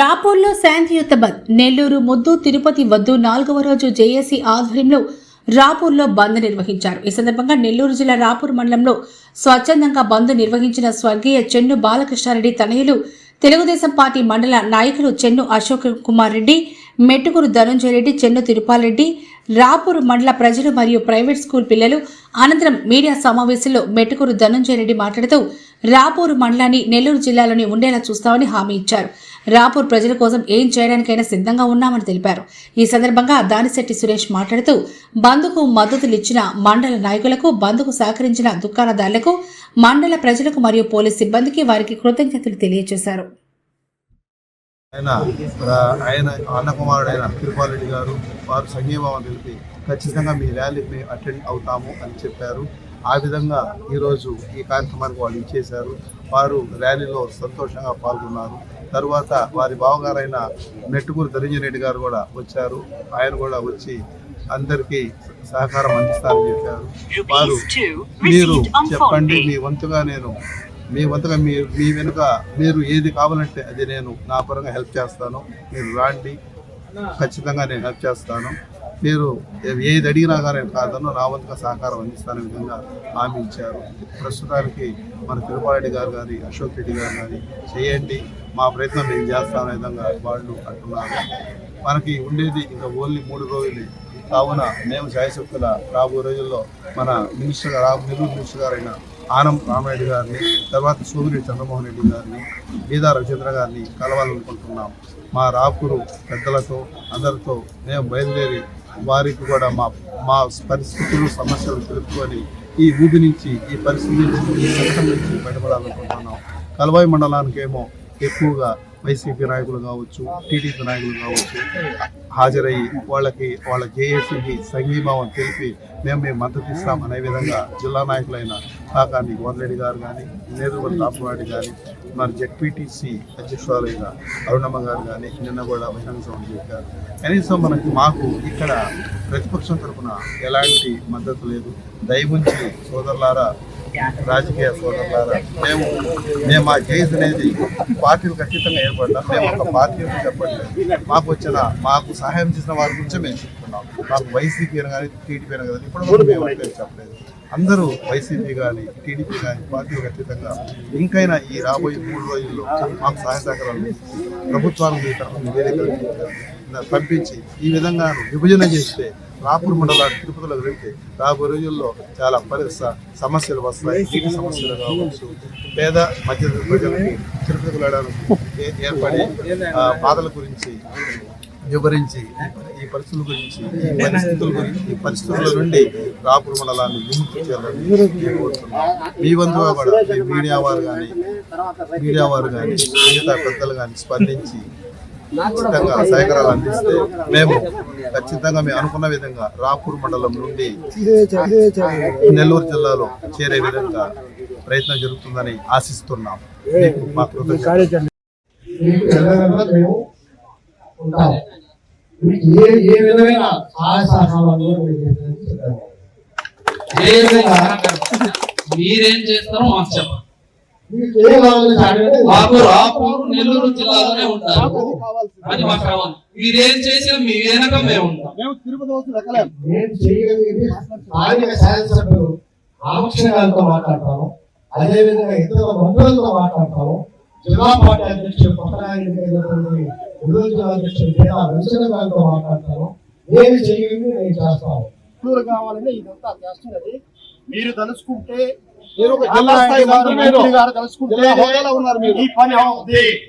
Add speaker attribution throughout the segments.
Speaker 1: రాపూర్లో శాంతియుత బంద్ నెల్లూరు ముద్దు తిరుపతి వద్దు నాలుగవ రోజు జేఏసీ ఆధ్వర్యంలో రాపూర్లో బంద్ నిర్వహించారు. ఈ సందర్భంగా నెల్లూరు జిల్లా రాపూర్ మండలంలో స్వచ్ఛందంగా బంద్ నిర్వహించిన స్వర్గీయ చెన్ను బాలకృష్ణారెడ్డి తనయులు తెలుగుదేశం పార్టీ మండల నాయకులు చెన్ను అశోక్ కుమార్ రెడ్డి మెట్టుకూరు ధనుంజయ రెడ్డి చెన్ను తిరుపాలరెడ్డి రాపూర్ మండల ప్రజలు మరియు ప్రైవేట్ స్కూల్ పిల్లలు అనంతరం మీడియా సమావేశంలో మెట్టుకూరు ధనుంజయ రెడ్డి మాట్లాడుతూ రాపూరు మండలాన్ని నెల్లూరు జిల్లాలోని ఉండేలా చూస్తామని హామీ ఇచ్చారు. రాపూర్ ప్రజల కోసం ఏం చేయడానికైనా సిద్ధంగా ఉన్నామని తెలిపారు. ఈ సందర్భంగా దానిశెట్టి సురేష్ మాట్లాడుతూ బంద్కు మద్దతులిచ్చిన మండల నాయకులకు బంద్కు సహకరించిన దుకాణదారులకు మండల ప్రజలకు మరియు పోలీస్ సిబ్బందికి వారికి కృతజ్ఞతలు తెలియజేశారు.
Speaker 2: ఆయన ఆయన అన్నకుమారుడైన గారు వారు సంఘీభావం తెలిపి ఖచ్చితంగా మీ ర్యాలీకి అటెండ్ అవుతాము అని చెప్పారు. ఆ విధంగా ఈరోజు ఈ కార్యక్రమానికి వాళ్ళు ఇచ్చేశారు. వారు ర్యాలీలో సంతోషంగా పాల్గొన్నారు. తరువాత వారి బావగారైన ధనంజయ రెడ్డి గారు కూడా వచ్చారు. ఆయన కూడా వచ్చి అందరికీ సహకారం అందిస్తారని చెప్పారు. వారు మీరు చెప్పండి మీ వంతుగా నేను మీ వంతుగా మీ మీ వెనుక మీరు ఏది కావాలంటే అది నేను నా పరంగా హెల్ప్ చేస్తాను. మీరు రాండి. ఖచ్చితంగా నేను హెల్ప్ చేస్తాను. మీరు ఏది అడిగినా కానీ నేను కాదను నా వంతుగా సహకారం అందిస్తానే విధంగా హామీ ఇచ్చారు. ప్రస్తుతానికి మన తిరుపారెడ్డి గారు కానీ అశోక్ రెడ్డి గారు కానీ చేయండి. మా ప్రయత్నం మేము చేస్తామనే విధంగా వాళ్ళు అంటున్నారు. మనకి ఉండేది ఇంకా ఓన్లీ మూడు రోజులు. కావున మేము శాయశక్తుల రాబోయే రోజుల్లో మన మినిస్టర్ గారు రా- నెల్లూరు మినిస్టర్ గారైన ఆనం రామరెడ్డి గారిని తర్వాత సోమిరెడ్డి చంద్రమోహన్ రెడ్డి గారిని బీదా రవిచంద్ర గారిని కలవాలనుకుంటున్నాం. మా రాకురు పెద్దలతో అందరితో మేము బయలుదేరి వారికి కూడా మా మా పరిస్థితులు సమస్యలు తెలుపుకొని ఈ ఊబి నుంచి ఈ పరిస్థితి నుంచి ఈ సంకటం నుంచి బయటపడాలనుకుంటున్నాం. కలవాయి మండలానికేమో ఎక్కువగా వైసీపీ నాయకులు కావచ్చు టీడీపీ నాయకులు కావచ్చు హాజరయ్యి వాళ్ళకి వాళ్ళ జేఏసీకి సంఘీభావం తెలిపి మేము మేము మద్దతు ఇస్తాం. అనే విధంగా జిల్లా నాయకులైన కాకాని గోదరెడ్డి గారు కానీ నేరువల్ రాపునాయుడు కానీ మరి జెడ్పీటీసీ అధ్యక్షురాలైన అరుణమ్మ గారు కానీ నిన్న కూడా బహిరంగ సభ చెప్పారు కనీసం మనకి మాకు ఇక్కడ ప్రతిపక్షం తరఫున ఎలాంటి మద్దతు లేదు. దయవుంచి సోదరులారా రాజకీయ సోదరులారా మేము మేము మా కేసు అనేది పార్టీలు ఖచ్చితంగా ఏర్పడ్డాం. మేము ఒక పార్టీ చెప్పట్లేదు. మాకు వచ్చిన మాకు సహాయం చేసిన వారి గురించి మేము చెప్తున్నాం. మాకు వైసీపీ అని కానీ టీడీపీ అని కానీ ఇప్పుడు మేము చెప్పలేదు. అందరూ వైసీపీ కానీ టీడీపీ కానీ పార్టీలు ఖచ్చితంగా ఇంకైనా ఈ రాబోయే మూడు రోజుల్లో మాకు సహాయ సహకారాలు ప్రభుత్వానికి మీ తరఫున పంపించి ఈ విధంగా విభజన చేస్తే రాపూర్ మండలాన్ని తిరుపతిలోకి వెళ్తే రాబోయే రోజుల్లో చాలా పరిస్థితి సమస్యలు వస్తాయి. నీటి సమస్యలు కావచ్చు పేద మధ్య ప్రజలకి తిరుపతికి వెళ్ళడానికి ఏర్పడే ఆ, బాధల గురించి వివరించి ఈ పరిస్థితుల గురించి ఈ పరిస్థితుల గురించి ఈ పరిస్థితుల నుండి రాపూర్ మండలాన్ని విముక్తి చేయాలని మీ వంతుగా కూడా మీ మీడియా వారు కానీ మీడియా వారు కానీ మిగతా పెద్దలు కానీ స్పందించి ఖచ్చితంగా సహకారాలు అందిస్తే మేము ఖచ్చితంగా మేము అనుకున్న విధంగా రాపూర్ మండలం నుండి నెల్లూరు జిల్లాలో చేరే విధంగా ప్రయత్నం జరుగుతుందని ఆశిస్తున్నాం. మా కృతజ్ఞత
Speaker 3: మీకు ఎల్లవేళలా మేము ఉంటాం మీకు ఏ ఏ విధమైన సహాయ సహకారాలు
Speaker 4: మీరేం చేస్తారో మాకు చెప్పండి.
Speaker 3: మీకు
Speaker 4: రాపూర్ నెల్లూరు జిల్లాలోనే ఉంటారు. అది మాకు కావాలి మీరేం చేసినా మీ వెనక మేము ఉంటాం.
Speaker 3: స్థానిక శాసనసభ్యులు రామకృష్ణ గారితో మాట్లాడతాను అదేవిధంగా ఇతర మంత్రులతో మాట్లాడతాను జిల్లా పార్టీ అధ్యక్షుడు కొత్తగా ఎన్నికైనటువంటి నెల్లూరు జిల్లా అధ్యక్షుడు బీదా రవిచంద్ర గారితో మాట్లాడతాను నేను చేయగలిగింది నేను చేస్తాను.
Speaker 5: మంజూరు కావాలని ఇదంతా చేస్తున్నది మీరు. ఈ పని అవుతుంది.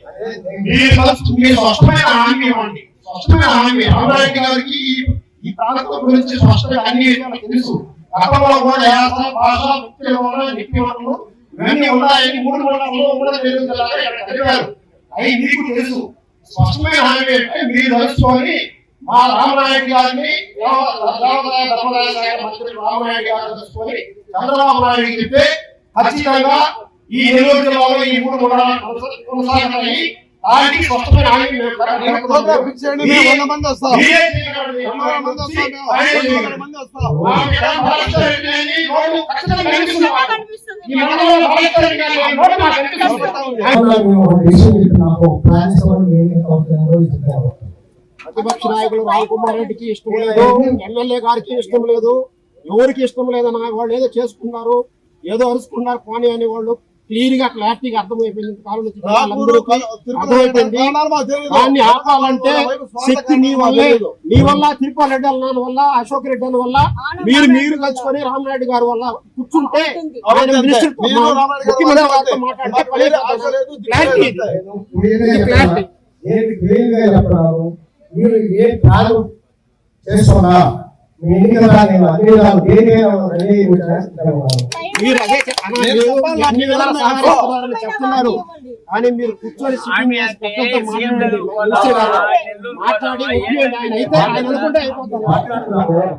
Speaker 5: స్పష్టమైన హామీ ఇవ్వండి. స్పష్టమైన హామీ రామరాజు గారికి ఈ- ప్రాంతం గురించి స్పష్టంగా అన్ని విషయాలు తెలుసు. గతంలో కూడా యాస భాష నిత్యవరణ నిత్యవరణలు ఇవన్నీ ఉన్నాయని మూడు మండలంలో కూడా తెలుగు జిల్లాలో ఇక్కడ తెలిపారు. అవి మీకు తెలుసు. స్పష్టమైన హామీ అంటే మీరు తలుచుకొని మా రామనాయక్ గారిని దేవ- దేవాదాయ ధర్మదాయ శాఖ మంత్రి రామనాయక్ గారిని తలుచుకొని చంద్రబాబు నాయుడు చెప్తే ఖచ్చితంగా ఈ జిల్లాలో ఈ మూడు కొనసాగుతాయి దానికి స్పష్టమైన హామీ మేము
Speaker 2: మీరు ప్రోగ్రామ్ ఫిక్స్ చేయండి, మేము వంద మంది వస్తాం.
Speaker 5: మీరే చేయగలరు.
Speaker 2: వంద మంది వస్తాం మేము.
Speaker 5: ఆయనే
Speaker 2: వంద
Speaker 5: చేయగలరు.
Speaker 2: మంది వస్తాం.
Speaker 5: మా విధానం భారత రెడ్డి అని రోజు ఖచ్చితంగా
Speaker 6: ప్రతిపక్ష నాయకులు రావు కుమార్ రెడ్డికి ఇష్టం లేదు. ఎమ్మెల్యే గారికి ఇష్టం లేదు ఎవరికి ఇష్టం లేదన్న వాళ్ళు ఏదో చేసుకున్నారు ఏదో అరుచుకున్నారు పోనీ అని వాళ్ళు క్లియర్గా క్లారిటీగా అర్థమైపోయింది. కాలం నుంచి వాళ్ళందరికీ అర్థమైపోయింది. దాన్ని ఆపాలంటే శక్తి నీ వల్లే నీ వల్ల తిరుపతి రెడ్డి అన్న వల్ల అశోక్ రెడ్డి అన్న వల్ల మీరు మీరు కలుసుకొని రామనాయుడు గారి వల్ల కూర్చుంటే ఆయన మినిస్టర్ ముఖ్యమంత్రి గారితో మాట్లాడితే. క్లారిటీ? క్లారిటీ
Speaker 3: మీరు ఏ చేస్తున్నా
Speaker 6: చెప్తున్నారు కానీ మీరు కూర్చొని. మాట్లాడి. ఆయన అనుకుంటే అయిపోతారు